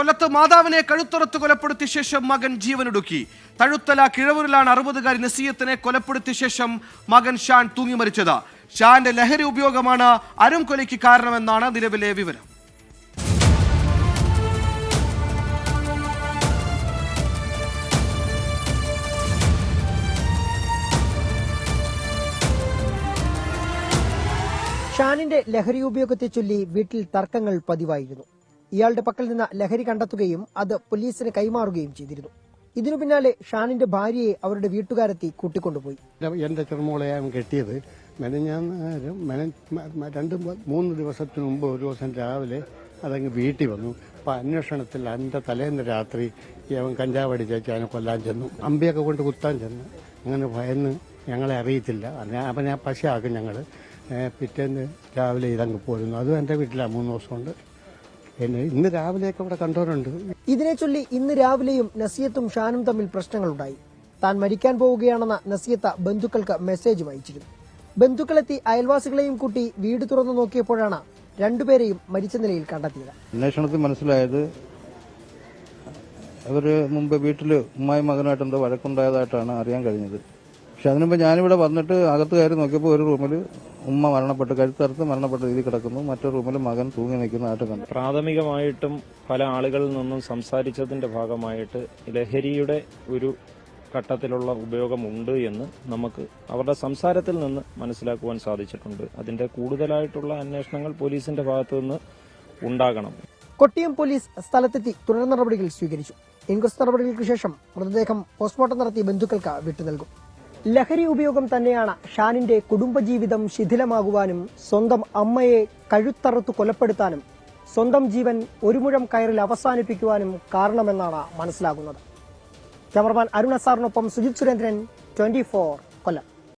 കൊല്ലത്ത് മാതാവിനെ കഴുത്തുറത്ത് കൊലപ്പെടുത്തിയ ശേഷം മകൻ ജീവനൊടുക്കി. തഴുത്തല കിഴവൂരിലാണ് അറുപതുകാരി നസീയത്തിനെ കൊലപ്പെടുത്തിയ ശേഷം മകൻ ഷാൻ തൂങ്ങി മരിച്ചത്. ഷാന്റെ ലഹരി ഉപയോഗമാണ് അരും കൊലയ്ക്ക് കാരണമെന്നാണ് നിലവിലെ വിവരം. ഷാനിന്റെ ലഹരി ഉപയോഗത്തെ ചൊല്ലി വീട്ടിൽ തർക്കങ്ങൾ പതിവായിരുന്നു. ഇയാളുടെ പക്കൽ നിന്ന് ലഹരി കണ്ടെത്തുകയും അത് പോലീസിന് കൈമാറുകയും ചെയ്തിരുന്നു. ഇതിനു പിന്നാലെ ഷാനിന്റെ ഭാര്യയെ അവരുടെ വീട്ടുകാരെത്തി കൂട്ടിക്കൊണ്ടുപോയി. എന്റെ ചെറുമോളെ കെട്ടിയത്. മെനഞ്ഞാന്ന് മെന രണ്ട് മൂന്ന് ദിവസത്തിന് മുമ്പ് ഒരു ദിവസം രാവിലെ അതങ്ങ് വീട്ടിൽ വന്നു. അപ്പം അന്വേഷണത്തിൽ എന്റെ തലേന്ന് രാത്രി അവൻ കഞ്ചാവടി ചേച്ചി അവനെ കൊല്ലാൻ ചെന്നു. അമ്പിയൊക്കെ കൊണ്ട് കുത്താൻ ചെന്നു. അങ്ങനെ ഭയന്ന് ഞങ്ങളെ അറിയത്തില്ല. ഞാൻ അവനെ പശയാക്കും ഞങ്ങൾ പിറ്റേന്ന് രാവിലെ ഇതങ്ങ് പോരുന്നു. അതും എന്റെ വീട്ടിലാണ് മൂന്ന് ദിവസം ഇന്ന് രാവിലെയൊക്കെ ഇവിടെ കണ്ടവരുണ്ട്. ഇതിനെ ചൊല്ലി ഇന്ന് രാവിലെയും നസിയത്തും ഷാനും തമ്മിൽ പ്രശ്നങ്ങളുണ്ടായി. താൻ മരിക്കാൻ പോവുകയാണെന്ന നസീയത്ത ബന്ധുക്കൾക്ക് മെസ്സേജ് വായിച്ചിരുന്നു. ബന്ധുക്കളെത്തി അയൽവാസികളെയും കൂട്ടി വീട് തുറന്നു നോക്കിയപ്പോഴാണ് രണ്ടുപേരെയും മരിച്ച നിലയിൽ കണ്ടെത്തിയത്. അന്വേഷണത്തിൽ മനസ്സിലായത് അവർ മുമ്പ് വീട്ടിൽ ഉമ്മായി മകനായിട്ട് എന്തോ വഴക്കുണ്ടായതായിട്ടാണ് അറിയാൻ കഴിഞ്ഞത്. പക്ഷെ അതിനുമ്പ് ഞാനിവിടെ വന്നിട്ട് അകത്ത് കയറി നോക്കിയപ്പോൾ ഒരു റൂമിൽ ഉമ്മ മരണപ്പെട്ട് കഴുത്തറുത്ത് മരണപ്പെട്ട രീതിയിൽ കിടക്കുന്നു. മറ്റൊരു റൂമിൽ മകൻ തൂങ്ങി നിൽക്കുന്നതായിട്ട് കണ്ടു. പ്രാഥമികമായിട്ടും പല ആളുകളിൽ നിന്നും സംസാരിച്ചതിന്റെ ഭാഗമായിട്ട് ലഹരിയുടെ ഒരു ഘട്ടത്തിലുള്ള ഉപയോഗമുണ്ട് എന്ന് നമുക്ക് അവരുടെ സംസാരത്തിൽ നിന്ന് മനസ്സിലാക്കുവാൻ സാധിച്ചിട്ടുണ്ട്. അതിന്റെ കൂടുതലായിട്ടുള്ള അന്വേഷണങ്ങൾ പോലീസിന്റെ ഭാഗത്തു നിന്ന് ഉണ്ടാകണം. കൊട്ടിയം പോലീസ് സ്ഥലത്തെത്തി തുടർ നടപടികൾ സ്വീകരിച്ചു. ഇൻക്വസ്റ്റ് നടപടികൾക്ക് ശേഷം മൃതദേഹം പോസ്റ്റ്മോർട്ടം നടത്തി ബന്ധുക്കൾക്ക് വിട്ടു നൽകും. ലഹരി ഉപയോഗം തന്നെയാണ് ഷാനിന്റെ കുടുംബജീവിതം ശിഥിലമാകുവാനും സ്വന്തം അമ്മയെ കഴുത്തറുത്ത് കൊലപ്പെടുത്താനും സ്വന്തം ജീവൻ ഒരു മുഴം കയറിൽ അവസാനിപ്പിക്കുവാനും കാരണമെന്നാണ് മനസ്സിലാകുന്നത്. ക്യാമറമാൻ അരുണസാറിനൊപ്പം സുജിത് സുരേന്ദ്രൻ ട്വന്റി ഫോർ കൊല്ലം.